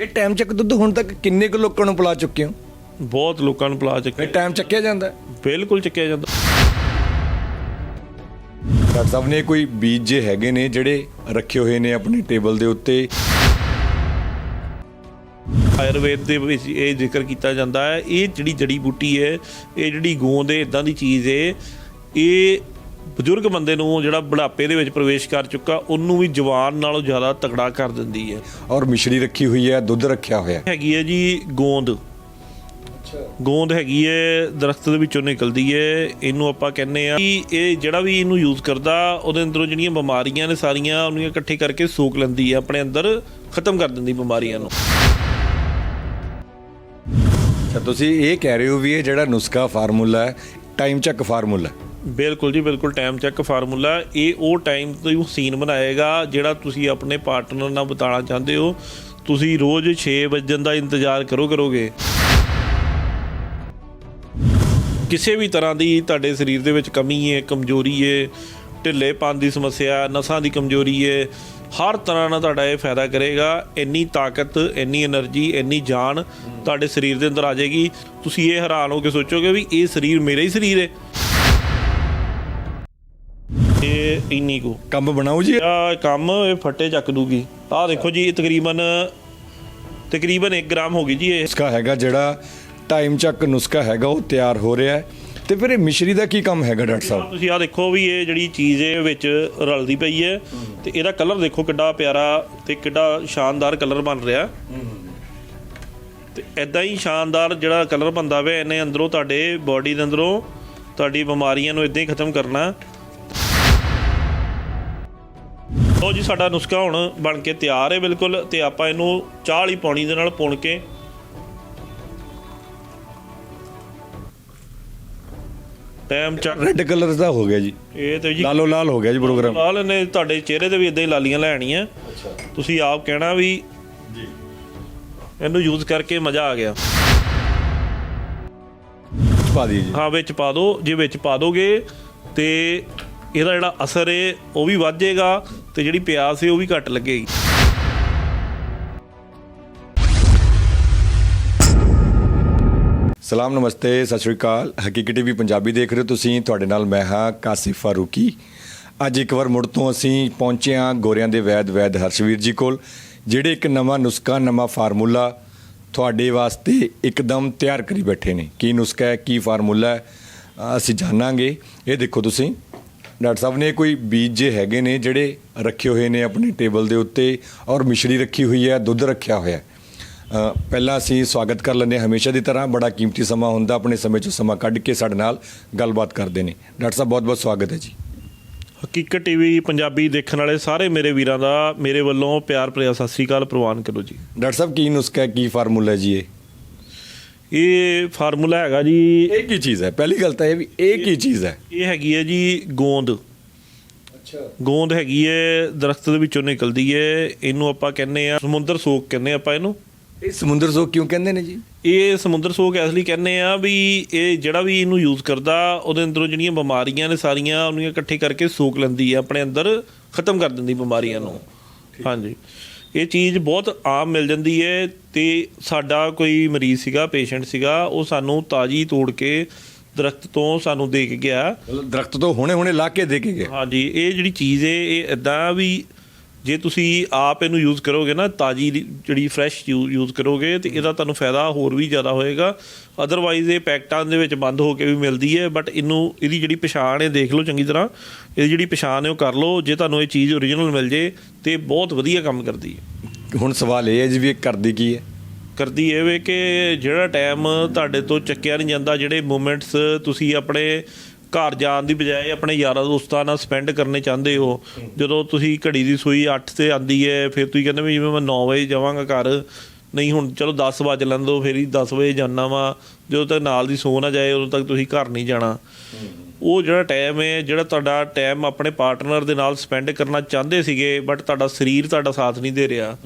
ਇਹ ਟਾਈਮ ਚੱਕ ਦੁੱਧ ਹੁਣ ਤੱਕ ਕਿੰਨੇ ਕੁ ਲੋਕਾਂ ਨੂੰ ਪਿਲਾ ਚੁੱਕੇ ਹੋ? ਬਹੁਤ ਲੋਕਾਂ ਨੂੰ ਪਲਾ ਚੱਕਿਆ ਇਹ ਟਾਈਮ ਚੱਕਿਆ ਜਾਂਦਾ? ਬਿਲਕੁਲ ਚੱਕਿਆ ਜਾਂਦਾ। ਡਾਕਟਰ ਸਾਹਿਬ ਨੇ ਕੋਈ ਬੀਜ ਜੇ ਹੈਗੇ ਨੇ ਜਿਹੜੇ ਰੱਖੇ ਹੋਏ ਨੇ ਆਪਣੇ ਟੇਬਲ ਦੇ ਉੱਤੇ? ਆਯੁਰਵੇਦ ਦੇ ਵਿੱਚ ਇਹ ਜ਼ਿਕਰ ਕੀਤਾ ਜਾਂਦਾ ਹੈ ਇਹ ਜਿਹੜੀ ਜੜੀ ਬੂਟੀ ਹੈ ਇਹ ਜਿਹੜੀ ਗੋਂਦ ਹੈ ਇਦਾਂ ਦੀ ਚੀਜ਼ ਹੈ ਇਹ ਬਜ਼ੁਰਗ ਬੰਦੇ ਨੂੰ ਜਿਹੜਾ ਬੁਢਾਪੇ ਦੇ ਵਿੱਚ ਪ੍ਰਵੇਸ਼ ਕਰ ਚੁੱਕਾ ਉਹਨੂੰ ਵੀ ਜਵਾਨ ਨਾਲੋਂ ਜ਼ਿਆਦਾ ਤਕੜਾ ਕਰ ਦਿੰਦੀ ਹੈ। ਔਰ ਮਿਸ਼ਰੀ ਰੱਖੀ ਹੋਈ ਹੈ ਦੁੱਧ ਰੱਖਿਆ ਹੋਇਆ ਹੈ। ਹੈਗੀ ਹੈ ਜੀ ਗੋਂਦ। ਗੋਂਦ ਹੈਗੀ ਹੈ ਦਰਖਤ ਦੇ ਵਿੱਚੋਂ ਨਿਕਲਦੀ ਹੈ। ਇਹਨੂੰ ਆਪਾਂ ਕਹਿੰਦੇ ਆ ਕਿ ਇਹ ਜਿਹੜਾ ਵੀ ਇਹਨੂੰ ਯੂਜ਼ ਕਰਦਾ ਉਹਦੇ ਅੰਦਰੋਂ ਜਿਹੜੀਆਂ ਬਿਮਾਰੀਆਂ ਨੇ ਸਾਰੀਆਂ ਉਹਨੂੰ ਇਕੱਠੇ ਕਰਕੇ ਸੋਖ ਲੈਂਦੀ ਹੈ ਆਪਣੇ ਅੰਦਰ ਖਤਮ ਕਰ ਦਿੰਦੀ ਬਿਮਾਰੀਆਂ ਨੂੰ। ਅੱਛਾ ਤੁਸੀਂ ਇਹ ਕਹਿ ਰਹੇ ਹੋ ਵੀ ਇਹ ਜਿਹੜਾ ਨੁਸਖਾ ਫਾਰਮੂਲਾ ਹੈ ਟਾਈਮ ਚੱਕ ਫਾਰਮੂਲਾ ਹੈ। ਬਿਲਕੁਲ ਜੀ, ਬਿਲਕੁਲ ਟਾਈਮ ਚੈੱਕ ਫਾਰਮੂਲਾ ਇਹ ਉਹ ਟਾਈਮ ਤੋਂ ਸੀਨ ਬਣਾਏਗਾ ਜਿਹੜਾ ਤੁਸੀਂ ਆਪਣੇ ਪਾਰਟਨਰ ਨਾਲ ਬਿਤਾਣਾ ਚਾਹੁੰਦੇ ਹੋ। ਤੁਸੀਂ ਰੋਜ਼ 6 ਵਜੇ ਦਾ ਇੰਤਜ਼ਾਰ ਕਰੋ ਕਰੋਗੇ। ਕਿਸੇ ਵੀ ਤਰ੍ਹਾਂ ਦੀ ਤੁਹਾਡੇ ਸਰੀਰ ਦੇ ਵਿੱਚ ਕਮੀ ਹੈ, ਕਮਜ਼ੋਰੀ ਹੈ ਢਿੱਲੇ ਢਿੱਲੇਪਨ ਦੀ ਸਮੱਸਿਆ, ਨਸਾਂ ਦੀ ਕਮਜ਼ੋਰੀ ਹੈ, ਹਰ ਤਰ੍ਹਾਂ ਨਾਲ ਤੁਹਾਡਾ ਇਹ ਫਾਇਦਾ ਕਰੇਗਾ। ਇੰਨੀ ਤਾਕਤ, ਇੰਨੀ એનર્ਜੀ ਇੰਨੀ ਜਾਨ ਤੁਹਾਡੇ ਸਰੀਰ ਦੇ ਅੰਦਰ ਆ ਜਾਏਗੀ। ਤੁਸੀਂ ਇਹ ਹੈਰਾਨ ਹੋ ਕੇ ਸੋਚੋਗੇ ਵੀ ਇਹ ਸਰੀਰ ਮੇਰਾ ਹੀ ਸਰੀਰ ਹੈ। ਇੰਨੀ ਕੋ। ਕੰਮ ਬਣਾਓ ਜੀ। ਆ ਕੰਮ ਇਹ ਫੱਟੇ ਚੱਕ ਦੂਗੀ। ਆਹ ਦੇਖੋ ਜੀ ਇਹ ਤਕਰੀਬਨ ਤਕਰੀਬਨ 1 ਗ੍ਰਾਮ ਹੋ ਗਈ ਜੀ ਇਹ। ਨੁਸਖਾ ਹੈਗਾ ਜਿਹੜਾ ਟਾਈਮ ਚੱਕ ਨੁਸਖਾ ਹੈਗਾ ਉਹ ਤਿਆਰ ਹੋ ਰਿਹਾ ਹੈ। ਤੇ ਫਿਰ ਇਹ ਮਿਸ਼ਰੀ ਦਾ ਕੀ ਕੰਮ ਹੈਗਾ ਡਾਕਟਰ ਸਾਹਿਬ? ਤੁਸੀਂ ਆ ਦੇਖੋ ਵੀ ਇਹ ਜਿਹੜੀ ਚੀਜ਼ ਇਹ ਵਿੱਚ ਰਲਦੀ ਪਈ ਹੈ। ਤੇ ਇਹਦਾ ਕਲਰ ਦੇਖੋ ਕਿੱਡਾ ਪਿਆਰਾ ਤੇ ਕਿੱਡਾ ਸ਼ਾਨਦਾਰ ਕਲਰ ਬਣ ਰਿਹਾ। ਤੇ ਐਦਾਂ ਹੀ ਸ਼ਾਨਦਾਰ ਜਿਹੜਾ ਕਲਰ ਬੰਦਾ ਵੇ ਇਹਨੇ ਅੰਦਰੋਂ ਤੁਹਾਡੇ ਬਾਡੀ ਦੇ ਅੰਦਰੋਂ ਤੁਹਾਡੀ ਬਿਮਾਰੀਆਂ ਨੂੰ ਇਦਾਂ ਹੀ ਖਤਮ ਕਰਨਾ। ਲਓ ਜੀ ਸਾਡਾ ਨੁਸਖਾ ਹੁਣ ਬਣ ਕੇ ਤਿਆਰ ਹੈ ਬਿਲਕੁਲ ਤੇ ਆਪਾਂ ਇਹਨੂੰ ਚਾਹ ਵਾਲੀ ਪਾਣੀ ਦੇ ਨਾਲ ਪੁਣ ਕੇ ਟਾਈਮ ਚੱਕ ਰੈੱਡ ਕਲਰ ਦਾ ਹੋ ਗਿਆ ਜੀ। ਇਹ ਤੇ ਜੀ ਲਾਲੋ ਲਾਲ ਹੋ ਗਿਆ ਜੀ ਪ੍ਰੋਗਰਾਮ ਲਾਲ ਨੇ ਤੁਹਾਡੇ ਚਿਹਰੇ ਤੇ ਵੀ ਇਦਾਂ ਹੀ ਲਾਲੀਆਂ ਲੈਣੀਆਂ। ਤੁਸੀਂ ਆਪ ਕਹਿਣਾ ਵੀ ਜੀ। ਇਹਨੂੰ ਯੂਜ਼ ਕਰਕੇ ਮਜ਼ਾ ਆ ਗਿਆ। ਪਾ ਦੀ ਜੀ। ਹਾਂ ਵਿੱਚ ਪਾ ਦਿਓ ਜੇ ਵਿੱਚ ਪਾ ਦੋਗੇ ਤੇ ਇਹਦਾ ਜਿਹੜਾ ਅਸਰ ਹੈ ਉਹ ਵੀ ਵੱਧ ਜਾਏਗਾ। ਤੇ ਜਿਹੜੀ ਪਿਆਸ ਹੈ ਉਹ ਵੀ ਘੱਟ ਲੱਗੇਗੀ ਸਲਾਮ, ਨਮਸਤੇ, ਸਤਿ ਸ਼੍ਰੀ ਅਕਾਲ। ਹਕੀਕੀ ਟੀਵੀ ਪੰਜਾਬੀ ਦੇਖ ਰਹੇ ਹੋ ਤੁਸੀਂ। ਤੁਹਾਡੇ ਨਾਲ ਮੈਂ ਹਾਂ ਕਾਸਿਫ ਫਾਰੂਕੀ। ਅੱਜ ਇੱਕ ਵਾਰ ਮੁੜ ਤੋਂ ਅਸੀਂ ਪਹੁੰਚੇ ਹਾਂ ਗੋਰਿਆਂ ਦੇ ਵੈਦ ਵੈਦ ਹਰਸ਼ਵੀਰ ਜੀ ਕੋਲ, ਜਿਹੜੇ ਇੱਕ ਨਵਾਂ ਨੁਸਖਾ, ਨਵਾਂ ਫਾਰਮੂਲਾ ਤੁਹਾਡੇ ਵਾਸਤੇ ਇੱਕਦਮ ਤਿਆਰ ਕਰੀ ਬੈਠੇ ਨੇ। ਕੀ ਨੁਸਖਾ ਹੈ, ਕੀ ਫਾਰਮੂਲਾ ਹੈ ਅਸੀਂ ਜਾਣਾਂਗੇ। ਇਹ ਦੇਖੋ ਤੁਸੀਂ। ਡਾਕਟਰ ਸਾਹਿਬ ਨੇ ਕੋਈ ਬੀਜ ਜੇ ਹੈਗੇ ਨੇ ਜਿਹੜੇ ਰੱਖੇ ਹੋਏ ਨੇ ਆਪਣੇ ਟੇਬਲ ਦੇ ਉੱਤੇ ਔਰ ਮਿਸ਼ਰੀ ਰੱਖੀ ਹੋਈ ਹੈ ਦੁੱਧ ਰੱਖਿਆ ਹੋਇਆ ਪਹਿਲਾਂ ਅਸੀਂ ਸਵਾਗਤ ਕਰ ਲੈਂਦੇ ਹਾਂ ਹਮੇਸ਼ਾ ਦੀ ਤਰ੍ਹਾਂ ਬੜਾ ਕੀਮਤੀ ਸਮਾਂ ਹੁੰਦਾ ਆਪਣੇ ਸਮੇਂ 'ਚੋਂ ਸਮਾਂ ਕੱਢ ਕੇ ਸਾਡੇ ਨਾਲ ਗੱਲਬਾਤ ਕਰਦੇ ਨੇ। ਡਾਕਟਰ ਸਾਹਿਬ ਬਹੁਤ-ਬਹੁਤ ਸਵਾਗਤ ਹੈ ਜੀ। ਹਕੀਕਤ ਟੀਵੀ ਪੰਜਾਬੀ ਦੇਖਣ ਵਾਲੇ ਸਾਰੇ ਮੇਰੇ ਵੀਰਾਂ ਦਾ ਮੇਰੇ ਵੱਲੋਂ ਪਿਆਰ ਭਰਿਆ ਸਤਿ ਸ੍ਰੀ ਅਕਾਲ ਪ੍ਰਵਾਨ ਕਰੋ ਜੀ। ਡਾਕਟਰ ਸਾਹਿਬ ਕੀ ਨੁਸਖਾ ਕੀ ਫਾਰਮੂਲਾ ਜੀ ਇਹ? ਇਹ ਫਾਰਮੂਲਾ ਹੈਗਾ ਜੀ। ਇਹ ਕੀ ਚੀਜ਼ ਹੈ? ਪਹਿਲੀ ਗੱਲ ਤਾਂ ਇਹ ਵੀ ਇਹ ਕੀ ਚੀਜ਼ ਹੈ? ਇਹ ਹੈਗੀ ਹੈ ਜੀ ਗੋਂਦ। ਅੱਛਾ। ਗੋਂਦ ਹੈਗੀ ਹੈ ਦਰਖਤ ਦੇ ਵਿੱਚੋਂ ਨਿਕਲਦੀ ਹੈ। ਇਹਨੂੰ ਆਪਾਂ ਕਹਿੰਦੇ ਆ ਸਮੁੰਦਰ ਸੋਕ ਕਹਿੰਦੇ ਆਪਾਂ ਇਹਨੂੰ। ਇਹ ਸਮੁੰਦਰ ਸੋਕ ਕਿਉਂ ਕਹਿੰਦੇ ਨੇ ਜੀ? ਇਹ ਸਮੁੰਦਰ ਸੋਕ ਇਸ ਲਈ ਕਹਿੰਦੇ ਆ ਵੀ ਇਹ ਜਿਹੜਾ ਵੀ ਇਹਨੂੰ ਯੂਜ਼ ਕਰਦਾ ਉਹਦੇ ਅੰਦਰੋਂ ਜਿਹੜੀਆਂ ਬਿਮਾਰੀਆਂ ਨੇ ਸਾਰੀਆਂ ਉਹਨੂੰ ਇਕੱਠੇ ਕਰਕੇ ਸੋਕ ਲੈਂਦੀ ਹੈ ਆਪਣੇ ਅੰਦਰ ਖਤਮ ਕਰ ਦਿੰਦੀ ਬਿਮਾਰੀਆਂ ਨੂੰ। ਹਾਂਜੀ। ਇਹ ਚੀਜ਼ ਬਹੁਤ ਆਮ ਮਿਲ ਜਾਂਦੀ ਹੈ ਤੇ ਸਾਡਾ ਕੋਈ ਮਰੀਜ਼ ਸੀਗਾ ਪੇਸ਼ੈਂਟ ਸੀਗਾ ਉਹ ਸਾਨੂੰ ਤਾਜੀ ਤੋੜ ਕੇ ਦਰਖਤ ਤੋਂ ਸਾਨੂੰ ਦੇ ਕੇ ਗਿਆ। ਦਰਖਤ ਤੋਂ ਹੁਣੇ-ਹੁਣੇ ਲਾ ਕੇ ਦੇ ਕੇ ਗਏ ਹਾਂਜੀ ਇਹ ਜਿਹੜੀ ਚੀਜ਼ ਹੈ ਇਹ ਇਦਾਂ ਵੀ ਜੇ ਤੁਸੀਂ ਆਪ ਇਹਨੂੰ ਯੂਜ਼ ਕਰੋਗੇ ਨਾ ਤਾਜੀ ਜਿਹੜੀ ਫਰੈਸ਼ ਯੂਜ਼ ਕਰੋਗੇ ਤੇ ਇਹਦਾ ਤੁਹਾਨੂੰ ਫਾਇਦਾ ਹੋਰ ਵੀ ਜ਼ਿਆਦਾ ਹੋਏਗਾ। ਅਦਰਵਾਈਜ਼ ਇਹ ਪੈਕਟਾਂ ਦੇ ਵਿੱਚ ਬੰਦ ਹੋ ਕੇ ਵੀ ਮਿਲਦੀ ਹੈ ਬਟ ਇਹਨੂੰ ਇਹਦੀ ਜਿਹੜੀ ਪਛਾਣ ਹੈ ਦੇਖ ਲਓ ਚੰਗੀ ਤਰ੍ਹਾਂ। ਇਹਦੀ ਜਿਹੜੀ ਪਛਾਣ ਹੈ ਉਹ ਕਰ ਲਓ ਜੇ ਤੁਹਾਨੂੰ ਇਹ ਚੀਜ਼ ਓਰੀਜਨਲ ਮਿਲ ਜੇ ਤੇ ਬਹੁਤ ਵਧੀਆ ਕੰਮ ਕਰਦੀ ਹੈ। ਹੁਣ ਸਵਾਲ ਇਹ ਹੈ ਜੀ ਵੀ ਇਹ ਕਰਦੀ ਕੀ ਹੈ? ਕਰਦੀ ਇਹ ਵੇ ਕਿ ਜਿਹੜਾ ਟਾਈਮ ਤੁਹਾਡੇ ਤੋਂ ਚੱਕਿਆ ਨਹੀਂ ਜਾਂਦਾ ਜਿਹੜੇ ਮੂਮੈਂਟਸ ਤੁਸੀਂ ਆਪਣੇ ਘਰ ਜਾਣ ਦੀ ਬਜਾਏ ਆਪਣੇ ਯਾਰਾਂ ਦੋਸਤਾਂ ਨਾਲ ਸਪੈਂਡ ਕਰਨੇ ਚਾਹੁੰਦੇ ਹੋ? ਜਦੋਂ ਤੁਸੀਂ ਘੜੀ ਦੀ ਸੂਈ 8 ਤੇ ਆਂਦੀ ਹੈ, ਫਿਰ ਤੁਸੀਂ ਕਹਿੰਦੇ ਵੀ ਜਿਵੇਂ ਮੈਂ 9 ਵਜੇ ਜਾਵਾਂਗਾ ਘਰ। ਨਹੀਂ, ਹੁਣ ਚਲੋ 10 ਵਜੇ ਲੈਂਦੋ ਫਿਰ ਹੀ 10 ਵਜੇ ਜਾਣਾ ਵਾ। ਜਦੋਂ ਤੱਕ ਨਾਲ ਦੀ ਸੋ ਨਾ ਜਾਏ, ਉਦੋਂ ਤੱਕ ਤੁਸੀਂ ਘਰ ਨਹੀਂ ਜਾਣਾ। ਉਹ ਜਿਹੜਾ ਟਾਈਮ ਹੈ, ਜਿਹੜਾ ਤੁਹਾਡਾ ਟਾਈਮ ਆਪਣੇ ਪਾਰਟਨਰ ਦੇ ਨਾਲ ਸਪੈਂਡ ਕਰਨਾ ਚਾਹੁੰਦੇ ਸੀਗੇ ਬਟ ਤੁਹਾਡਾ ਸਰੀਰ ਤੁਹਾਡਾ ਸਾਥ ਨਹੀਂ ਦੇ ਰਿਹਾ।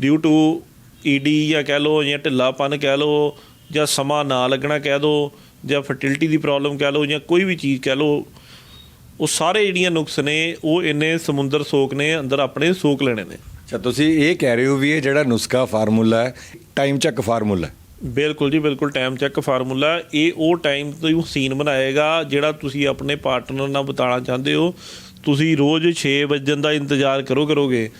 ਡਿਊ ਟੂ ਈਡੀ ਜਾਂ ਕਹਿ ਲਓ ਜਾਂ ਢਿੱਲਾਪਨ ਕਹਿ ਲਓ ਜਾਂ ਸਮਾਂ ਨਾ ਲੱਗਣਾ ਕਹਿ ਦਿਓ ਜਾਂ ਫਰਟੀਲਿਟੀ ਦੀ ਪ੍ਰੋਬਲਮ ਕਹਿ ਲਓ ਜਾਂ ਕੋਈ ਵੀ ਚੀਜ਼ ਕਹਿ ਲਓ ਉਹ ਸਾਰੇ ਜਿਹੜੀਆਂ ਨੁਕਸ ਨੇ ਉਹ ਇੰਨੇ ਸਮੁੰਦਰ ਸੋਕ ਨੇ ਅੰਦਰ ਆਪਣੇ ਸੋਕ ਲੈਣੇ ਨੇ। ਅੱਛਾ ਤੁਸੀਂ ਇਹ ਕਹਿ ਰਹੇ ਹੋ ਵੀ ਇਹ ਜਿਹੜਾ ਨੁਸਖਾ ਫਾਰਮੂਲਾ ਹੈ ਟਾਈਮ ਚੱਕ ਫਾਰਮੂਲਾ ਬਿਲਕੁਲ ਜੀ ਬਿਲਕੁਲ ਟਾਈਮ ਚੈੱਕ ਫਾਰਮੂਲਾ ਇਹ ਉਹ ਟਾਈਮ ਤੋਂ ਸੀਨ ਬਣਾਏਗਾ ਜਿਹੜਾ ਤੁਸੀਂ ਆਪਣੇ ਪਾਰਟਨਰ ਨਾਲ ਬਿਤਾਉਣਾ ਚਾਹੁੰਦੇ ਹੋ। ਤੁਸੀਂ ਰੋਜ਼ 6 ਵਜੇ ਦਾ ਇੰਤਜ਼ਾਰ ਕਰੋ ਕਰੋਗੇ।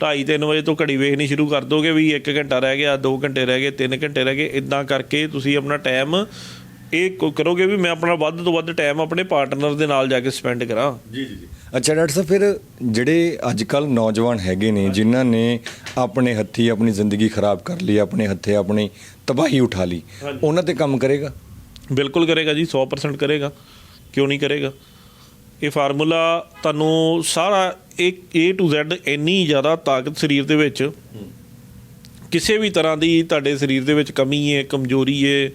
2:30 3 ਵਜੇ ਤੋਂ ਘੜੀ ਵੇਖਣੀ ਸ਼ੁਰੂ ਕਰ ਦੋਗੇ ਵੀ 1 ਘੰਟਾ ਰਹਿ ਗਿਆ 2 ਘੰਟੇ ਰਹਿ ਗਏ 3 ਘੰਟੇ ਰਹਿ ਗਏ। ਇਦਾਂ ਕਰਕੇ ਤੁਸੀਂ ਆਪਣਾ ਟਾਈਮ ਇਹ ਕ- ਕਰੋਗੇ ਵੀ ਮੈਂ ਆਪਣਾ ਵੱਧ ਤੋਂ ਵੱਧ ਟਾਈਮ ਆਪਣੇ ਪਾਰਟਨਰ ਦੇ ਨਾਲ ਜਾ ਕੇ ਸਪੈਂਡ ਕਰਾਂ। ਜੀ ਜੀ ਜੀ। ਅੱਛਾ ਡਾਕਟਰ ਸਾਹਿਬ ਫਿਰ ਜਿਹੜੇ ਅੱਜ ਕੱਲ ਨੌਜਵਾਨ ਹੈਗੇ ਨੇ ਜਿਨ੍ਹਾਂ ਨੇ ਆਪਣੇ ਹੱਥੀ ਆਪਣੀ ਜ਼ਿੰਦਗੀ ਖਰਾਬ ਕਰ ਲਈ ਆਪਣੇ ਹੱਥੇ ਆਪਣੀ ਤਬਾਹੀ ਉਠਾ ਲਈ ਉਹਨਾਂ ਤੇ ਕੰਮ ਕਰੇਗਾ? ਬਿਲਕੁਲ ਕਰੇਗਾ ਜੀ 100% ਕਰੇਗਾ। ਕਿਉਂ ਨਹੀਂ ਕਰੇਗਾ? ਇਹ ਫਾਰਮੂਲਾ ਤੁਹਾਨੂੰ ਸਾਰਾ ਇੱਕ A to Z ਇੰਨੀ ਜ਼ਿਆਦਾ ਤਾਕਤ ਸਰੀਰ ਦੇ ਵਿੱਚ ਕਿਸੇ ਵੀ ਤਰ੍ਹਾਂ ਦੀ ਤੁਹਾਡੇ ਸਰੀਰ ਦੇ ਵਿੱਚ ਕਮੀ ਹੈ ਕਮਜ਼ੋਰੀ ਹੈ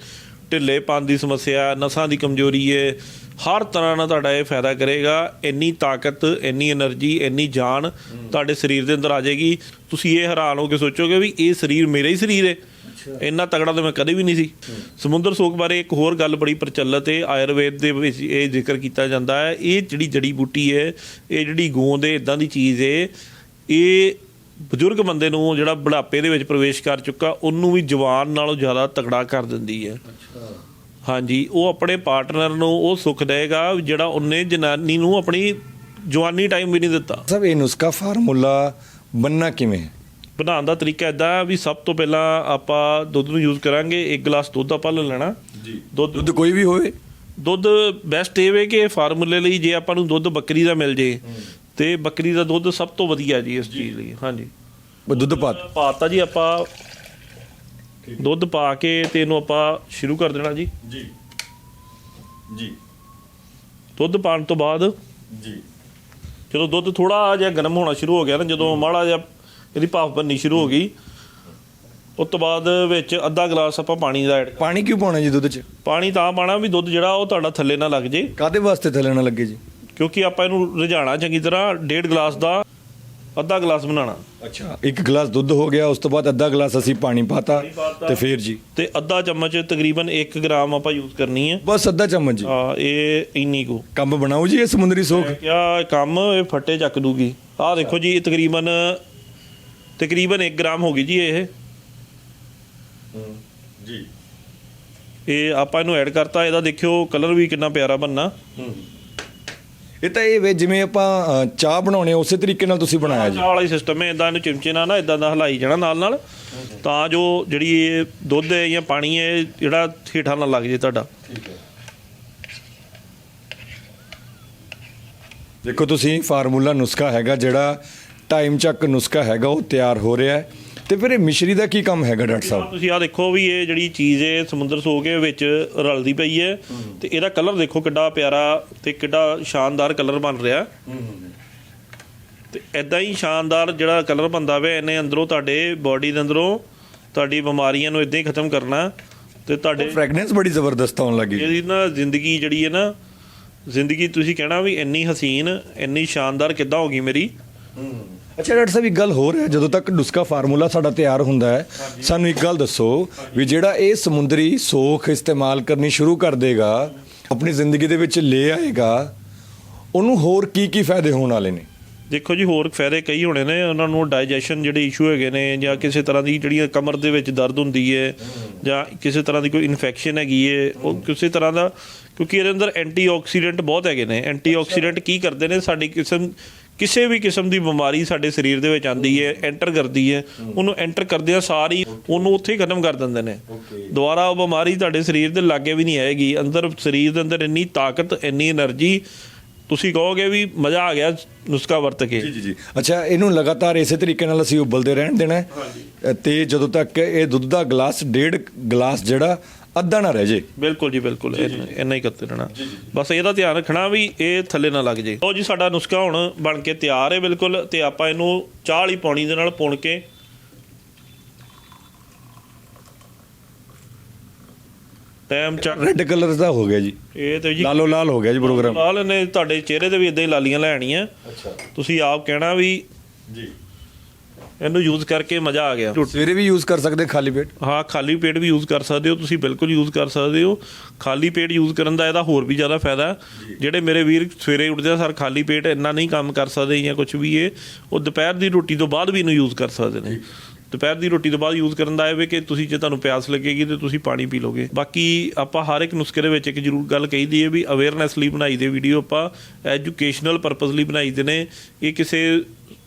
ਢਿੱਲੇ ਢਿੱਲੇਪਨ ਦੀ ਸਮੱਸਿਆ ਨਸਾਂ ਦੀ ਕਮਜ਼ੋਰੀ ਹੈ ਹਰ ਤਰ੍ਹਾਂ ਨਾਲ ਤੁਹਾਡਾ ਇਹ ਫਾਇਦਾ ਕਰੇਗਾ। ਇੰਨੀ ਤਾਕਤ ਇੰਨੀ એનર્ਜੀ ਇੰਨੀ ਜਾਨ ਤੁਹਾਡੇ ਸਰੀਰ ਦੇ ਅੰਦਰ ਆ ਜਾਏਗੀ। ਤੁਸੀਂ ਇਹ ਹੈਰਾਨ ਹੋ ਕੇ ਸੋਚੋਗੇ ਵੀ ਇਹ ਸਰੀਰ ਮੇਰਾ ਹੀ ਸਰੀਰ ਹੈ ਇੰਨਾ ਤਗੜਾ ਤਾਂ ਮੈਂ ਕਦੇ ਵੀ ਨਹੀਂ ਸੀ। ਸਮੁੰਦਰ ਸੋਕ ਬਾਰੇ ਇੱਕ ਹੋਰ ਗੱਲ ਬੜੀ ਪ੍ਰਚਲਿਤ ਹੈ ਆਯੁਰਵੇਦ ਦੇ ਵਿੱਚ ਇਹ ਜ਼ਿਕਰ ਕੀਤਾ ਜਾਂਦਾ ਹੈ। ਇਹ ਜਿਹੜੀ ਜੜੀ ਬੂਟੀ ਹੈ ਇਹ ਜਿਹੜੀ ਗੋਂਦ ਹੈ ਇਦਾਂ ਦੀ ਚੀਜ਼ ਹੈ ਇਹ ਬਜ਼ੁਰਗ ਬੰਦੇ ਨੂੰ ਜਿਹੜਾ ਬੁਢਾਪੇ ਦੇ ਵਿੱਚ ਪ੍ਰਵੇਸ਼ ਕਰ ਚੁੱਕਾ ਉਹਨੂੰ ਵੀ ਜਵਾਨ ਨਾਲੋਂ ਜ਼ਿਆਦਾ ਤਗੜਾ ਕਰ ਦਿੰਦੀ ਹੈ। ਹਾਂਜੀ ਉਹ ਆਪਣੇ ਪਾਰਟਨਰ ਨੂੰ ਉਹ ਸੁੱਖ ਦੇਗਾ ਜਿਹੜਾ ਉਹਨੇ ਜਨਾਨੀ ਨੂੰ ਆਪਣੀ ਜਵਾਨੀ ਟਾਈਮ ਵੀ ਨਹੀਂ ਦਿੱਤਾ। ਸਭ ਇਹ ਨੁਸਖਾ ਫਾਰਮੂਲਾ ਬੰਨਾ ਕਿਵੇਂ ਹੈ? ਬਣਾਉਣ ਦਾ ਤਰੀਕਾ ਇਦਾਂ ਹੈ ਵੀ ਸਭ ਤੋਂ ਪਹਿਲਾਂ ਆਪਾਂ ਦੁੱਧ ਨੂੰ ਯੂਜ਼ ਕਰਾਂਗੇ ਇੱਕ ਗਲਾਸ ਦੁੱਧ ਆਪਾਂ ਲੈ ਲੈਣਾ। ਜੀ। ਦੁੱਧ ਦੁੱਧ ਕੋਈ ਵੀ ਹੋਵੇ? ਦੁੱਧ ਬੈਸਟ ਇਹ ਵੇ ਕਿ ਫਾਰਮੂਲੇ ਲਈ ਜੇ ਆਪਾਂ ਨੂੰ ਦੁੱਧ ਬੱਕਰੀ ਦਾ ਮਿਲ ਜੇ ਤੇ ਬੱਕਰੀ ਦਾ ਦੁੱਧ ਸਭ ਤੋਂ ਵਧੀਆ ਜੀ ਇਸ ਚੀਜ਼ ਲਈ ਹਾਂਜੀ। ਉਹ ਦੁੱਧ ਪਾ ਪਾਤਾ ਜੀ ਆਪਾਂ। ਦੁੱਧ ਪਾ ਕੇ ਤੇ ਇਹਨੂੰ ਆਪਾਂ ਸ਼ੁਰੂ ਕਰ ਦੇਣਾ ਜੀ। ਜੀ। ਜੀ। ਦੁੱਧ ਪਾਉਣ ਤੋਂ ਬਾਅਦ ਜੀ। ਜਦੋਂ ਦੁੱਧ ਥੋੜਾ ਜਿਹਾ ਗਰਮ ਹੋਣਾ ਸ਼ੁਰੂ ਹੋ ਗਿਆ ਨਾ ਜਦੋਂ ਮਾੜਾ ਜਿਹਾ ਇਹਦੀ ਭਾਫ ਬਣਨੀ ਸ਼ੁਰੂ ਹੋ ਗਈ ਉਸ ਤੋਂ ਬਾਅਦ ਵਿੱਚ ਅੱਧਾ ਗਲਾਸ ਆਪਾਂ ਪਾਣੀ ਦਾ ਐਡ ਪਾਣੀ ਕਿਉਂ ਪਾਉਣਾ ਜੀ ਦੁੱਧ 'ਚ? ਪਾਣੀ ਤਾਂ ਪਾਣਾ ਵੀ ਦੁੱਧ ਜਿਹੜਾ ਉਹ ਤੁਹਾਡਾ ਥੱਲੇ ਨਾ ਲੱਗ ਜੇ। ਕਾਦੇ ਵਾਸਤੇ ਥੱਲੇ ਨਾ ਲੱਗੇ ਜੀ? ਕਿਉਂਕਿ ਆਪਾਂ ਇਹਨੂੰ ਰਿਝਾਣਾ ਚੰਗੀ ਤਰ੍ਹਾਂ ਡੇਢ ਗਲਾਸ ਦਾ ਅੱਧਾ ਗਲਾਸ ਬਣਾਉਣਾ। ਅੱਛਾ। ਇੱਕ ਗਲਾਸ ਦੁੱਧ ਹੋ ਗਿਆ ਉਸ ਤੋਂ ਬਾਅਦ ਅੱਧਾ ਗਲਾਸ ਅਸੀਂ ਪਾਣੀ ਪਾਤਾ ਪਾਤਾ। ਤੇ ਫੇਰ ਜੀ। ਤੇ ਅੱਧਾ ਚਮਚ ਤਕਰੀਬਨ 1 ਗ੍ਰਾਮ ਆਪਾਂ ਯੂਜ਼ ਕਰਨੀ ਹੈ। ਬਸ ਅੱਧਾ ਚਮਚ ਜੀ। ਆ ਇਹ ਇੰਨੀ ਕੁ। ਕੰਮ ਬਣਾਓ ਜੀ ਇਹ ਸਮੁੰਦਰੀ ਸੋਖ। ਕਿਆ ਕੰਮ ਇਹ ਫੱਟੇ ਚੱਕ ਦੂਗੀ। ਆਹ ਦੇਖੋ ਜੀ ਇਹ ਤਕਰੀਬਨ ਤਕਰੀਬਨ 1 ਗ੍ਰਾਮ ਹੋ ਗਈ ਜੀ ਇਹ। ਜੀ। ਇਹ ਆਪਾਂ ਇਹਨੂੰ ਐਡ ਕਰਤਾ ਇਹਦਾ ਦੇਖਿਓ ਕਲਰ ਵੀ ਕਿੰਨਾ ਪਿਆਰਾ ਬੰਨਾ ਇਹ ਤਾਂ ਇਹ ਵੇ ਜਿਵੇਂ ਆਪਾਂ ਚਾਹ ਬਣਾਉਣੇ ਉਸੇ ਤਰੀਕੇ ਨਾਲ ਤੁਸੀਂ ਬਣਾਇਆ ਜੀ। ਚਾਹ ਵਾਲਾ ਹੀ ਸਿਸਟਮ ਹੈ ਇਦਾਂ ਇਹਨੂੰ ਚਿਮਚੇ ਨਾਲ ਨਾ ਇਦਾਂ ਦਾ ਹਲਾਈ ਜਾਣਾ ਨਾਲ ਨਾਲ। ਤਾਂ ਜੋ ਜਿਹੜੀ ਇਹ ਦੁੱਧ ਹੈ ਜਾਂ ਪਾਣੀ ਹੈ ਜਿਹੜਾ ਹੇਠਾਂ ਨਾ ਲੱਗ ਜੇ ਤੁਹਾਡਾ। ਦੇਖੋ ਤੁਸੀਂ ਫਾਰਮੂਲਾ ਨੁਸਖਾ ਹੈਗਾ ਜਿਹੜਾ ਟਾਈਮ ਚੱਕ ਨੁਸਖਾ ਹੈਗਾ ਉਹ ਤਿਆਰ ਹੋ ਰਿਹਾ ਹੈ। ਤੇ ਫਿਰ ਇਹ ਮਿਸ਼ਰੀ ਦਾ ਕੀ ਕੰਮ ਹੈਗਾ ਡਾਕਟਰ ਸਾਹਿਬ? ਤੁਸੀਂ ਆ ਦੇਖੋ ਵੀ ਇਹ ਜਿਹੜੀ ਚੀਜ਼ ਹੈ ਸਮੁੰਦਰ ਸੋ ਕੇ ਵਿੱਚ ਰਲਦੀ ਪਈ ਹੈ ਤੇ ਇਹਦਾ ਕਲਰ ਦੇਖੋ ਕਿੱਡਾ ਪਿਆਰਾ ਤੇ ਕਿੱਡਾ ਸ਼ਾਨਦਾਰ ਕਲਰ ਬਣ ਰਿਹਾ। ਤੇ ਐਦਾਂ ਹੀ ਸ਼ਾਨਦਾਰ ਜਿਹੜਾ ਕਲਰ ਬੰਦਾ ਵੇ ਇਹਨੇ ਅੰਦਰੋਂ ਤੁਹਾਡੇ ਬਾਡੀ ਦੇ ਅੰਦਰੋਂ ਤੁਹਾਡੀ ਬਿਮਾਰੀਆਂ ਨੂੰ ਇਦਾਂ ਹੀ ਖਤਮ ਕਰਨਾ ਤੇ ਤੁਹਾਡੇ ਫ੍ਰੈਗਨੈਂਸ ਬੜੀ ਜ਼ਬਰਦਸਤ ਆਉਣ ਲੱਗੀ। ਇਹਦੀ ਨਾ ਜ਼ਿੰਦਗੀ ਜਿਹੜੀ ਹੈ ਨਾ ਜ਼ਿੰਦਗੀ ਤੁਸੀਂ ਕਹਿਣਾ ਵੀ ਇੰਨੀ ਹਸੀਨ ਇੰਨੀ ਸ਼ਾਨਦਾਰ ਕਿੱਦਾਂ ਹੋ ਗਈ ਮੇਰੀ? ਅੱਛਾ ਡਾਕਟਰ ਸਾਹਿਬ ਇੱਕ ਗੱਲ ਹੋਰ ਹੈ। ਜਦੋਂ ਤੱਕ ਨੁਸਖਾ ਫਾਰਮੂਲਾ ਸਾਡਾ ਤਿਆਰ ਹੁੰਦਾ ਹੈ ਸਾਨੂੰ ਇੱਕ ਗੱਲ ਦੱਸੋ ਵੀ ਜਿਹੜਾ ਇਹ ਸਮੁੰਦਰੀ ਸੋਖ ਇਸਤੇਮਾਲ ਕਰਨੀ ਸ਼ੁਰੂ ਕਰ ਦੇਗਾ ਆਪਣੀ ਜ਼ਿੰਦਗੀ ਦੇ ਵਿੱਚ ਲੈ ਆਏਗਾ ਉਹਨੂੰ ਹੋਰ ਕੀ ਕੀ ਫਾਇਦੇ ਹੋਣ ਵਾਲੇ ਨੇ? ਦੇਖੋ ਜੀ ਹੋਰ ਫਾਇਦੇ ਕਈ ਹੋਣੇ ਨੇ। ਉਹਨਾਂ ਨੂੰ ਡਾਈਜੈਸ਼ਨ ਜਿਹੜੇ ਇਸ਼ੂ ਹੈਗੇ ਨੇ ਜਾਂ ਕਿਸੇ ਤਰ੍ਹਾਂ ਦੀ ਜਿਹੜੀ ਕਮਰ ਦੇ ਵਿੱਚ ਦਰਦ ਹੁੰਦੀ ਹੈ ਜਾਂ ਕਿਸੇ ਤਰ੍ਹਾਂ ਦੀ ਕੋਈ ਇਨਫੈਕਸ਼ਨ ਹੈਗੀ ਹੈ ਉਹ ਕਿਸੇ ਤਰ੍ਹਾਂ ਦਾ ਕਿਉਂਕਿ ਇਹਦੇ ਅੰਦਰ ਐਂਟੀਆਕਸੀਡੈਂਟ ਬਹੁਤ ਹੈਗੇ ਨੇ। ਐਂਟੀਆਕਸੀਡੈਂਟ ਕੀ ਕਰਦੇ ਨੇ? ਸਾਡੀ ਕਿਸਮ ਕਿਸੇ ਵੀ ਕਿਸਮ ਦੀ ਬਿਮਾਰੀ ਸਾਡੇ ਸਰੀਰ ਦੇ ਵਿੱਚ ਆਂਦੀ ਹੈ ਐਂਟਰ ਕਰਦੀ ਹੈ ਉਹਨੂੰ ਐਂਟਰ ਕਰਦਿਆਂ ਸਾਰੀ ਉਹਨੂੰ ਉੱਥੇ ਹੀ ਖਤਮ ਕਰ ਦਿੰਦੇ ਨੇ। ਦੁਬਾਰਾ ਉਹ ਬਿਮਾਰੀ ਤੁਹਾਡੇ ਸਰੀਰ ਦੇ ਲਾਗੇ ਵੀ ਨਹੀਂ ਆਏਗੀ ਅੰਦਰ ਸਰੀਰ ਦੇ ਅੰਦਰ ਇੰਨੀ ਤਾਕਤ ਇੰਨੀ એનર્ਜੀ ਤੁਸੀਂ ਕਹੋਗੇ ਵੀ ਮਜ਼ਾ ਆ ਗਿਆ ਨੁਸਖਾ ਵਰਤ ਕੇ। ਜੀ ਜੀ ਅੱਛਾ ਇਹਨੂੰ ਲਗਾਤਾਰ ਇਸੇ ਤਰੀਕੇ ਨਾਲ ਅਸੀਂ ਉਬਲਦੇ ਰਹਿਣ ਦੇਣਾ ਹੈ। ਤੇ ਜਦੋਂ ਤੱਕ ਇਹ ਦੁੱਧ ਦਾ ਗਲਾਸ ਡੇਢ ਗਲਾਸ ਜਿਹੜਾ ਅੱਧਾ ਨਾ ਰਹਿ ਜੇ। ਬਿਲਕੁਲ ਜੀ ਬਿਲਕੁਲ। ਇੰਨਾ ਹੀ ਕਰਤੇ ਰਹਿਣਾ। ਬਸ ਇਹਦਾ ਧਿਆਨ ਰੱਖਣਾ ਵੀ ਇਹ ਥੱਲੇ ਨਾ ਲੱਗ ਜੇ। ਲਓ ਜੀ ਸਾਡਾ ਨੁਸਖਾ ਹੁਣ ਬਣ ਕੇ ਤਿਆਰ ਹੈ ਬਿਲਕੁਲ ਤੇ ਆਪਾਂ ਇਹਨੂੰ ਚਾਹ ਵਾਲੀ ਪਾਣੀ ਦੇ ਨਾਲ ਪੁਣ ਕੇ ਟਾਈਮ ਚੱਕ ਰੈੱਡ ਕਲਰ ਦਾ ਹੋ ਗਿਆ ਜੀ। ਇਹ ਤੇ ਜੀ ਲਾਲੋ ਲਾਲ ਹੋ ਗਿਆ ਜੀ ਪ੍ਰੋਗਰਾਮ। ਲਾਲ ਨੇ ਤੁਹਾਡੇ ਚਿਹਰੇ ਤੇ ਵੀ ਇਦਾਂ ਹੀ ਲਾਲੀਆਂ ਲੈਣੀਆਂ ਅੱਛਾ। ਤੁਸੀਂ ਆਪ ਕਹਿਣਾ ਵੀ ਜੀ। ਇਹਨੂੰ ਯੂਜ਼ ਕਰਕੇ ਮਜ਼ਾ ਆ ਗਿਆ। ਸਵੇਰੇ ਵੀ ਯੂਜ਼ ਕਰ ਸਕਦੇ ਖਾਲੀ ਪੇਟ? ਹਾਂ ਖਾਲੀ ਪੇਟ ਵੀ ਯੂਜ਼ ਕਰ ਸਕਦੇ ਹੋ ਤੁਸੀਂ ਬਿਲਕੁਲ ਯੂਜ਼ ਕਰ ਸਕਦੇ ਹੋ। ਖਾਲੀ ਪੇਟ ਯੂਜ਼ ਕਰਨ ਦਾ ਇਹਦਾ ਹੋਰ ਵੀ ਜ਼ਿਆਦਾ ਫਾਇਦਾ ਹੈ। ਜਿਹੜੇ ਮੇਰੇ ਵੀਰ ਸਵੇਰੇ ਉੱਠਦੇ ਆ ਸਰ ਖਾਲੀ ਪੇਟ ਇੰਨਾ ਨਹੀਂ ਕੰਮ ਕਰ ਸਕਦੇ ਜਾਂ ਕੁਝ ਵੀ ਇਹ ਉਹ ਦੁਪਹਿਰ ਦੀ ਰੋਟੀ ਤੋਂ ਬਾਅਦ ਵੀ ਇਹਨੂੰ ਯੂਜ਼ ਕਰ ਸਕਦੇ ਨੇ। ਦੁਪਹਿਰ ਦੀ ਰੋਟੀ ਤੋਂ ਬਾਅਦ ਯੂਜ਼ ਕਰਨ ਦਾ ਇਹ ਵੇ ਕਿ ਤੁਸੀਂ ਜੇ ਤੁਹਾਨੂੰ ਪਿਆਸ ਲੱਗੇਗੀ ਤੇ ਤੁਸੀਂ ਪਾਣੀ ਪੀ ਲੋਗੇ। ਬਾਕੀ ਆਪਾਂ ਹਰ ਇੱਕ ਨੁਸਖੇ ਦੇ ਵਿੱਚ ਇੱਕ ਜ਼ਰੂਰ ਗੱਲ ਕਹੀਦੀ ਹੈ ਵੀ ਅਵੇਅਰਨੈਸ ਲਈ ਬਣਾਈ ਦੇ ਵੀਡੀਓ ਆਪਾਂ ਐਜੂਕੇਸ਼ਨਲ ਪਰਪਸ ਲਈ ਬਣਾਈ ਦੇ ਨੇ। ਇਹ ਕਿਸੇ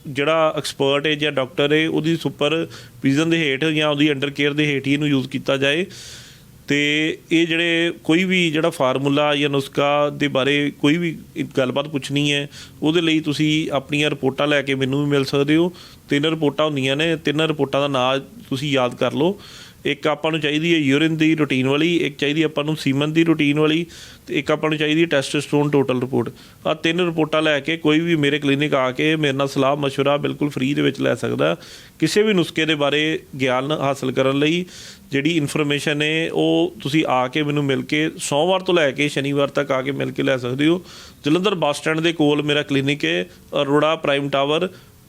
ਜਿਹੜਾ ਐਕਸਪਰਟ ਹੈ ਜਾਂ ਡਾਕਟਰ ਹੈ, ਉਹਦੀ ਸੁਪਰਵਿਜ਼ਨ ਦੇ ਹੇਠ ਜਾਂ ਉਹਦੀ ਅੰਡਰ ਕੇਅਰ ਦੇ ਹੇਠ ਹੀ ਇਹਨੂੰ ਯੂਜ਼ ਕੀਤਾ ਜਾਏ। ਤੇ ਇਹ ਜਿਹੜੇ ਕੋਈ ਵੀ ਜਿਹੜਾ ਫਾਰਮੂਲਾ ਜਾਂ ਨੁਸਖਾ ਦੇ ਬਾਰੇ ਕੋਈ ਵੀ ਗੱਲਬਾਤ ਪੁੱਛਣੀ ਹੈ, ਉਹਦੇ ਲਈ ਤੁਸੀਂ ਆਪਣੀਆਂ ਰਿਪੋਰਟਾਂ ਲੈ ਕੇ ਮੈਨੂੰ ਵੀ ਮਿਲ ਸਕਦੇ ਹੋ। ਤਿੰਨ ਰਿਪੋਰਟਾਂ ਹੁੰਦੀਆਂ ਨੇ, ਤਿੰਨ ਰਿਪੋਰਟਾਂ ਦਾ ਨਾਂ ਤੁਸੀਂ ਯਾਦ ਕਰ ਲਓ। ਇੱਕ ਆਪਾਂ ਨੂੰ ਚਾਹੀਦੀ ਹੈ ਯੂਰਿਨ ਦੀ ਰੂਟੀਨ ਵਾਲੀ ਇੱਕ ਚਾਹੀਦੀ ਆਪਾਂ ਨੂੰ ਸੀਮਨ ਦੀ ਰੂਟੀਨ ਵਾਲੀ ਤੇ ਇੱਕ ਆਪਾਂ ਨੂੰ ਚਾਹੀਦੀ ਹੈ ਟੈਸਟੋਸਟੇਰੋਨ ਟੋਟਲ ਰਿਪੋਰਟ ਆ ਤਿੰਨ ਰਿਪੋਰਟਾਂ ਲੈ ਕੇ ਕੋਈ ਵੀ ਮੇਰੇ ਕਲੀਨਿਕ ਆ ਕੇ ਮੇਰੇ ਨਾਲ ਸਲਾਹ مشورہ ਬਿਲਕੁਲ ਫ੍ਰੀ ਦੇ ਵਿੱਚ ਲੈ ਸਕਦਾ ਕਿਸੇ ਵੀ ਨੁਸਖੇ ਦੇ ਬਾਰੇ ਗਿਆਨ ਹਾਸਲ ਕਰਨ ਲਈ ਜਿਹੜੀ ਇਨਫੋਰਮੇਸ਼ਨ ਹੈ ਉਹ ਤੁਸੀਂ ਆ ਕੇ ਮੈਨੂੰ ਮਿਲ ਕੇ ਸੋਮਵਾਰ ਤੋਂ ਲੈ ਕੇ ਸ਼ਨੀਵਾਰ ਤੱਕ ਆ ਕੇ ਮਿਲ ਕੇ ਲੈ ਸਕਦੇ ਹੋ ਜਲੰਧਰ ਬੱਸ ਸਟੈਂਡ ਦੇ ਕੋਲ ਮੇਰਾ ਕਲੀਨਿਕ ਹੈ Arora prime tower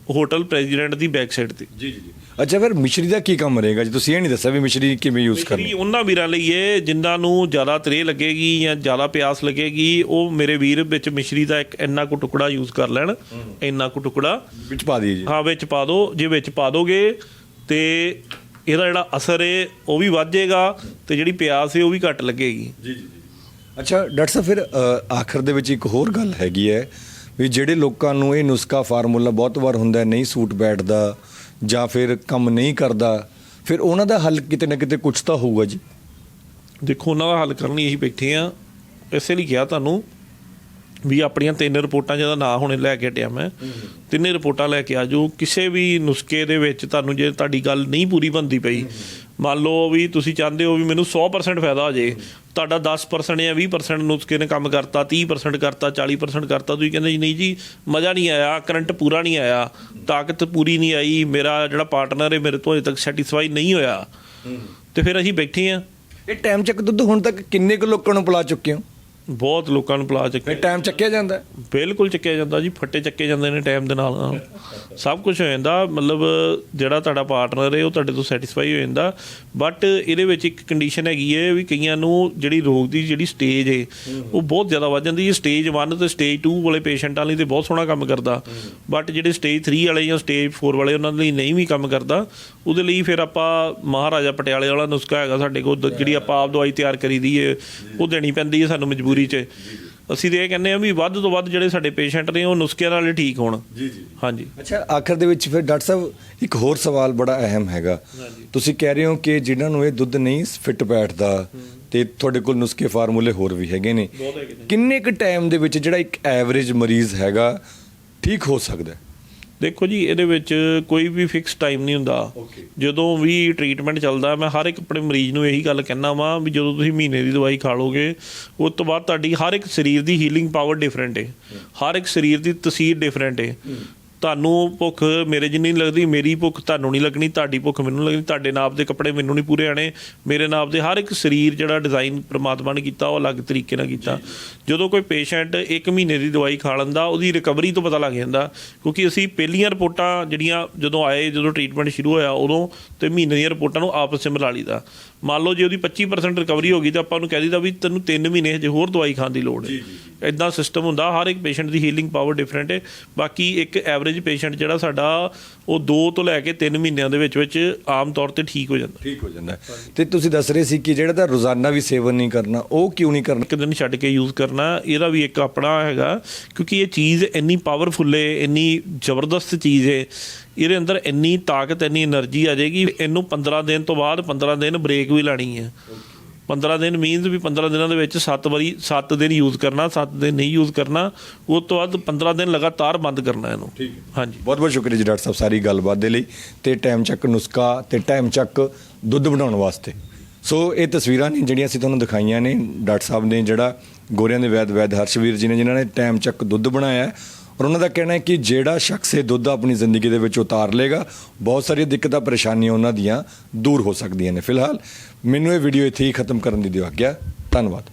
hotel president ਦੀ ਬੈਕ ਸਾਈਡ ਤੇ। ਜੀ ਜੀ ਅੱਛਾ ਫਿਰ ਮਿਸ਼ਰੀ ਦਾ ਕੀ ਕੰਮ ਰਹੇਗਾ ਜੀ? ਤੁਸੀਂ ਇਹ ਨਹੀਂ ਦੱਸਿਆ ਵੀ ਮਿਸ਼ਰੀ ਕਿਵੇਂ ਯੂਜ਼ ਕਰਨੀ ਉਹਨਾਂ ਵੀਰਾਂ ਲਈ ਹੈ ਜਿਨ੍ਹਾਂ ਨੂੰ ਜ਼ਿਆਦਾ ਤਰੇ ਲੱਗੇਗੀ ਜਾਂ ਜ਼ਿਆਦਾ ਪਿਆਸ ਲੱਗੇਗੀ ਉਹ ਮੇਰੇ ਵੀਰ ਵਿੱਚ ਮਿਸ਼ਰੀ ਦਾ ਇੱਕ ਇੰਨਾ ਕੁ ਟੁਕੜਾ ਯੂਜ਼ ਕਰ ਲੈਣ। ਇੰਨਾ ਕੁ ਟੁਕੜਾ। ਵਿੱਚ ਪਾ ਦਈਏ ਜੀ। ਹਾਂ ਵਿੱਚ ਪਾ ਦਿਓ ਜੇ ਵਿੱਚ ਪਾ ਦੋਗੇ ਤੇ ਇਹਦਾ ਜਿਹੜਾ ਅਸਰ ਹੈ ਉਹ ਵੀ ਵੱਧ ਜਾਏਗਾ ਤੇ ਜਿਹੜੀ ਪਿਆਸ ਹੈ ਉਹ ਵੀ ਘੱਟ ਲੱਗੇਗੀ। ਜੀ ਜੀ ਅੱਛਾ ਡਾਕਟਰ ਸਾਹਿਬ ਫਿਰ ਆਖਰ ਦੇ ਵਿੱਚ ਇੱਕ ਹੋਰ ਗੱਲ ਹੈਗੀ ਹੈ। ਵੀ ਜਿਹੜੇ ਲੋਕਾਂ ਨੂੰ ਇਹ ਨੁਸਖਾ ਫਾਰਮੂਲਾ ਬਹੁਤ ਵਾਰ ਹੁੰਦਾ ਨਹੀਂ ਸੂਟ ਬੈਠਦਾ ਜਾਂ ਫਿਰ ਕੰਮ ਨਹੀਂ ਕਰਦਾ, ਫਿਰ ਉਹਨਾਂ ਦਾ ਹੱਲ ਕਿਤੇ ਨਾ ਕਿਤੇ ਕੁਝ ਤਾਂ ਹੋਊਗਾ ਜੀ। ਦੇਖੋ, ਉਹਨਾਂ ਦਾ ਹੱਲ ਕਰਨ ਲਈ ਅਸੀਂ ਬੈਠੇ ਆ ਇਸੇ ਲਈ ਕਿਹਾ ਤੁਹਾਨੂੰ ਵੀ ਆਪਣੀਆਂ ਤਿੰਨ ਰਿਪੋਰਟਾਂ, ਜਿਹਦਾ ਨਾਂ ਹੁਣੇ ਲੈ ਕੇ ਹਟਿਆ ਮੈਂ, ਤਿੰਨੇ ਰਿਪੋਰਟਾਂ ਲੈ ਕੇ ਆਜੋ ਕਿਸੇ ਵੀ ਨੁਸਖੇ ਦੇ ਵਿੱਚ ਤੁਹਾਨੂੰ ਜੇ ਤੁਹਾਡੀ ਗੱਲ ਨਹੀਂ ਪੂਰੀ ਬੰਦੀ ਪਈ, ਮੰਨ ਲਓ ਵੀ ਤੁਸੀਂ ਚਾਹੁੰਦੇ ਹੋ ਵੀ ਮੈਨੂੰ 100% ਫਾਇਦਾ ਹੋ ਜੇ ਤੁਹਾਡਾ 10% ਜਾਂ 20% ਨੁਸਖੇ ਨੇ ਕੰਮ ਕਰਤਾ 30% ਕਰਤਾ 40% ਕਰਤਾ ਤੁਸੀਂ ਕਹਿੰਦੇ ਜੀ ਨਹੀਂ ਜੀ ਮਜ਼ਾ ਨਹੀਂ ਆਇਆ ਕਰੰਟ ਪੂਰਾ ਨਹੀਂ ਆਇਆ ਤਾਕਤ ਪੂਰੀ ਨਹੀਂ ਆਈ ਮੇਰਾ ਜਿਹੜਾ ਪਾਰਟਨਰ ਹੈ ਮੇਰੇ ਤੋਂ ਅਜੇ ਤੱਕ ਸੈਟੀਸਫਾਈ ਨਹੀਂ ਹੋਇਆ। ਤੇ ਫਿਰ ਅਸੀਂ ਬੈਠੇ ਆ ਇਹ ਟਾਈਮ ਚੱਕ ਦੁੱਧ ਹੁਣ ਤੱਕ ਕਿੰਨੇ ਕੁ ਲੋਕਾਂ ਨੂੰ ਪਿਲਾ ਚੁੱਕੇ ਹੋ? ਬਹੁਤ ਲੋਕਾਂ ਨੂੰ ਪਲਾ ਚੱਕੇ ਫਿਰ ਟਾਈਮ ਚੱਕਿਆ ਜਾਂਦਾ? ਬਿਲਕੁਲ ਚੱਕਿਆ ਜਾਂਦਾ ਜੀ ਫੱਟੇ ਚੱਕੇ ਜਾਂਦੇ ਨੇ ਟਾਈਮ ਦੇ ਨਾਲ ਸਭ ਕੁਝ ਹੋ ਜਾਂਦਾ ਮਤਲਬ ਜਿਹੜਾ ਤੁਹਾਡਾ ਪਾਰਟਨਰ ਹੈ ਉਹ ਤੁਹਾਡੇ ਤੋਂ ਸੈਟੀਸਫਾਈ ਹੋ ਜਾਂਦਾ। ਬਟ ਇਹਦੇ ਵਿੱਚ ਇੱਕ ਕੰਡੀਸ਼ਨ ਹੈਗੀ ਹੈ ਵੀ ਕਈਆਂ ਨੂੰ ਜਿਹੜੀ ਰੋਗ ਦੀ ਜਿਹੜੀ ਸਟੇਜ ਹੈ ਉਹ ਬਹੁਤ ਜ਼ਿਆਦਾ ਵੱਧ ਜਾਂਦੀ ਹੈ। ਸਟੇਜ 1 ਤੇ ਸਟੇਜ 2 ਵਾਲੇ ਪੇਸ਼ੈਂਟਾਂ ਲਈ ਤੇ ਬਹੁਤ ਸੋਹਣਾ ਕੰਮ ਕਰਦਾ। ਬਟ ਜਿਹੜੇ ਸਟੇਜ 3 ਵਾਲੇ ਜਾਂ ਸਟੇਜ 4 ਵਾਲੇ ਉਹਨਾਂ ਲਈ ਨਹੀਂ ਵੀ ਕੰਮ ਕਰਦਾ। ਉਹਦੇ ਲਈ ਫਿਰ ਆਪਾਂ ਮਹਾਰਾਜਾ ਪਟਿਆਲੇ ਵਾਲਾ ਨੁਸਖਾ ਹੈਗਾ ਸਾਡੇ ਕੋਲ ਜਿਹੜੀ ਆਪਾਂ ਆਪ ਦਵਾਈ ਤਿਆਰ ਕਰੀਦੀ ਹੈ ਉਹ ਦੇਣੀ ਪੈਂਦੀ ਹੈ ਸਾਨੂੰ ਮਜਬੂਰੀ 'ਚ। ਅਸੀਂ ਤੇ ਇਹ ਕਹਿੰਦੇ ਆ ਵੀ ਵੱਧ ਤੋਂ ਵੱਧ ਜਿਹੜੇ ਸਾਡੇ ਪੇਸ਼ੈਂਟ ਨੇ ਉਹ ਨੁਸਖਿਆਂ ਨਾਲ ਹੀ ਠੀਕ ਹੋਣ। ਜੀ ਜੀ। ਹਾਂਜੀ। ਅੱਛਾ ਆਖਰ ਦੇ ਵਿੱਚ ਫਿਰ ਡਾਕਟਰ ਸਾਹਿਬ ਇੱਕ ਹੋਰ ਸਵਾਲ ਬੜਾ ਅਹਿਮ ਹੈਗਾ। ਤੁਸੀਂ ਕਹਿ ਰਹੇ ਹੋ ਕਿ ਜਿਨ੍ਹਾਂ ਨੂੰ ਇਹ ਦੁੱਧ ਨਹੀਂ ਫਿੱਟ ਬੈਠਦਾ ਤੇ ਤੁਹਾਡੇ ਕੋਲ ਨੁਸਖੇ ਫਾਰਮੂਲੇ ਹੋਰ ਵੀ ਹੈਗੇ ਨੇ। ਬਹੁਤ ਹੈਗੇ ਨੇ। ਕਿੰਨੇ ਕੁ ਟਾਈਮ ਦੇ ਵਿੱਚ ਜਿਹੜਾ ਇੱਕ ਐਵਰੇਜ ਮਰੀਜ਼ ਹੈਗਾ ਠੀਕ ਹੋ ਸਕਦਾ ਹੈ? ਦੇਖੋ ਜੀ ਇਹਦੇ ਵਿੱਚ ਕੋਈ ਵੀ ਫਿਕਸ ਟਾਈਮ ਨਹੀਂ ਹੁੰਦਾ. ਜਦੋਂ ਵੀ ਟ੍ਰੀਟਮੈਂਟ ਚੱਲਦਾ ਮੈਂ ਹਰ ਇੱਕ ਆਪਣੇ ਮਰੀਜ਼ ਨੂੰ ਇਹੀ ਗੱਲ ਕਹਿਣਾ ਵਾਂ ਵੀ ਜਦੋਂ ਤੁਸੀਂ ਮਹੀਨੇ ਦੀ ਦਵਾਈ ਖਾ ਲੋਗੇ ਉਸ ਤੋਂ ਬਾਅਦ ਤੁਹਾਡੀ ਹਰ ਇੱਕ ਸਰੀਰ ਦੀ ਹੀਲਿੰਗ ਪਾਵਰ ਡਿਫਰੈਂਟ ਹੈ ਹਰ ਇੱਕ ਸਰੀਰ ਦੀ ਤਸੀਰ ਡਿਫਰੈਂਟ ਹੈ ਤੁਹਾਨੂੰ ਭੁੱਖ ਮੇਰੇ ਜਿੰਨੀ ਨਹੀਂ ਲੱਗਦੀ ਮੇਰੀ ਭੁੱਖ ਤੁਹਾਨੂੰ ਨਹੀਂ ਲੱਗਣੀ ਤੁਹਾਡੀ ਭੁੱਖ ਮੈਨੂੰ ਲੱਗਣੀ ਤੁਹਾਡੇ ਨਾਪ ਦੇ ਕੱਪੜੇ ਮੈਨੂੰ ਨਹੀਂ ਪੂਰੇ ਆਣੇ ਮੇਰੇ ਨਾਪ ਦੇ ਹਰ ਇੱਕ ਸਰੀਰ ਜਿਹੜਾ ਡਿਜ਼ਾਈਨ ਪ੍ਰਮਾਤਮਾ ਨੇ ਕੀਤਾ ਉਹ ਅਲੱਗ ਤਰੀਕੇ ਨਾਲ ਕੀਤਾ। ਜਦੋਂ ਕੋਈ ਪੇਸ਼ੈਂਟ 1 ਮਹੀਨੇ ਦੀ ਦਵਾਈ ਖਾ ਲੈਂਦਾ ਉਹਦੀ ਰਿਕਵਰੀ ਤੋਂ ਪਤਾ ਲੱਗ ਜਾਂਦਾ ਕਿਉਂਕਿ ਅਸੀਂ ਪਹਿਲੀਆਂ ਰਿਪੋਰਟਾਂ ਜਿਹੜੀਆਂ ਜਦੋਂ ਆਏ ਜਦੋਂ ਟ੍ਰੀਟਮੈਂਟ ਸ਼ੁਰੂ ਹੋਇਆ ਉਦੋਂ ਤੇ ਮਹੀਨੇ ਦੀਆਂ ਰਿਪੋਰਟਾਂ ਨੂੰ ਆਪਸ ਵਿੱਚ ਮਿਲਾ ਲਈਦਾ। ਮੰਨ ਲਓ ਜੇ ਉਹਦੀ 25% ਰਿਕਵਰੀ ਹੋ ਗਈ ਤਾਂ ਆਪਾਂ ਉਹਨੂੰ ਕਹਿ ਦਈਦਾ ਵੀ ਤੈਨੂੰ 3 ਮਹੀਨੇ ਹਜੇ ਹੋਰ ਦਵਾਈ ਖਾਣ ਦੀ ਲੋੜ ਹੈ। ਇਦਾਂ ਸਿਸਟਮ ਹੁੰਦਾ ਹਰ ਇੱਕ ਪੇਸ਼ੈਂਟ ਦੀ ਹੀਲਿੰਗ ਪਾਵਰ ਡਿਫਰੈਂਟ ਹੈ। ਬਾਕੀ ਇੱਕ ਐਵਰੇਜ ਪੇਸ਼ੈਂਟ ਜਿਹੜਾ ਸਾਡਾ ਉਹ 2 ਤੋਂ ਲੈ ਕੇ 3 ਮਹੀਨਿਆਂ ਦੇ ਵਿੱਚ ਵਿੱਚ ਆਮ ਤੌਰ ਤੇ ਠੀਕ ਹੋ ਜਾਂਦਾ। ਠੀਕ ਹੋ ਜਾਂਦਾ। ਤੇ ਤੁਸੀਂ ਦੱਸ ਰਹੇ ਸੀ ਕਿ ਜਿਹੜਾ ਤਾਂ ਰੋਜ਼ਾਨਾ ਵੀ ਸੇਵਨ ਨਹੀਂ ਕਰਨਾ ਉਹ ਕਿਉਂ ਨਹੀਂ ਕਰਨਾ? ਇੱਕ ਦਿਨ ਛੱਡ ਕੇ ਯੂਜ਼ ਕਰਨਾ ਇਹਦਾ ਵੀ ਇੱਕ ਆਪਣਾ ਹੈਗਾ ਕਿਉਂਕਿ ਇਹ ਚੀਜ਼ ਇੰਨੀ ਪਾਵਰਫੁੱਲ ਹੈ ਇੰਨੀ ਜ਼ਬਰਦਸਤ ਚੀਜ਼ ਹੈ ਇਹਦੇ ਅੰਦਰ ਇੰਨੀ ਤਾਕਤ ਇੰਨੀ એનર્ਜੀ ਆ ਜਾਏਗੀ ਇਹਨੂੰ 15 ਦਿਨ ਤੋਂ ਬਾਅਦ 15 ਦਿਨ ਬ੍ਰੇਕ ਵੀ ਲਾਣੀ ਹੈ 15 ਦਿਨ ਮੀਨਸ ਵੀ 15 ਦਿਨਾਂ ਦੇ ਵਿੱਚ 7 ਵਾਰੀ 7 ਦਿਨ ਯੂਜ਼ ਕਰਨਾ 7 ਦਿਨ ਨਹੀਂ ਯੂਜ਼ ਕਰਨਾ ਉਸ ਤੋਂ ਬਾਅਦ 15 ਦਿਨ ਲਗਾਤਾਰ ਬੰਦ ਕਰਨਾ ਇਹਨੂੰ। ਠੀਕ ਹੈ। ਹਾਂਜੀ। ਬਹੁਤ ਬਹੁਤ ਸ਼ੁਕਰੀਆ ਜੀ ਡਾਕਟਰ ਸਾਹਿਬ ਸਾਰੀ ਗੱਲਬਾਤ ਦੇ ਲਈ ਤੇ ਟਾਈਮ ਚੱਕ ਨੁਸਖਾ ਤੇ ਟਾਈਮ ਚੱਕ ਦੁੱਧ ਬਣਾਉਣ ਵਾਸਤੇ। ਸੋ ਇਹ ਤਸਵੀਰਾਂ ਨੇ ਜਿਹੜੀਆਂ ਅਸੀਂ ਤੁਹਾਨੂੰ ਦਿਖਾਈਆਂ ਨੇ ਡਾਕਟਰ ਸਾਹਿਬ ਨੇ ਜਿਹੜਾ ਗੋਰਿਆਂ ਦੇ ਵੈਦ ਵੈਦ ਹਰਸ਼ਵੀਰ ਜੀ ਨੇ ਜਿਨ੍ਹਾਂ ਨੇ ਟਾਈਮ ਚੱਕ ਦੁੱਧ ਬਣਾਇਆ ਹੈ ਔਰ ਉਹਨਾਂ ਦਾ ਕਹਿਣਾ ਹੈ ਕਿ ਜਿਹੜਾ ਸ਼ਖਸ ਇਹ ਦੁੱਧ ਆਪਣੀ ਜ਼ਿੰਦਗੀ ਦੇ ਵਿੱਚ ਉਤਾਰ ਲੇਗਾ ਬਹੁਤ ਸਾਰੀਆਂ ਦਿੱਕਤਾਂ, ਪਰੇਸ਼ਾਨੀਆਂ ਉਹਨਾਂ ਦੀਆਂ ਦੂਰ ਹੋ ਸਕਦੀਆਂ ਨੇ। ਫਿਲਹਾਲ ਮੈਨੂੰ ਇਹ ਵੀਡੀਓ ਇੱਥੇ ਹੀ ਖਤਮ ਕਰਨ ਦੀ ਦਿਓ ਆਗਿਆ। ਧੰਨਵਾਦ।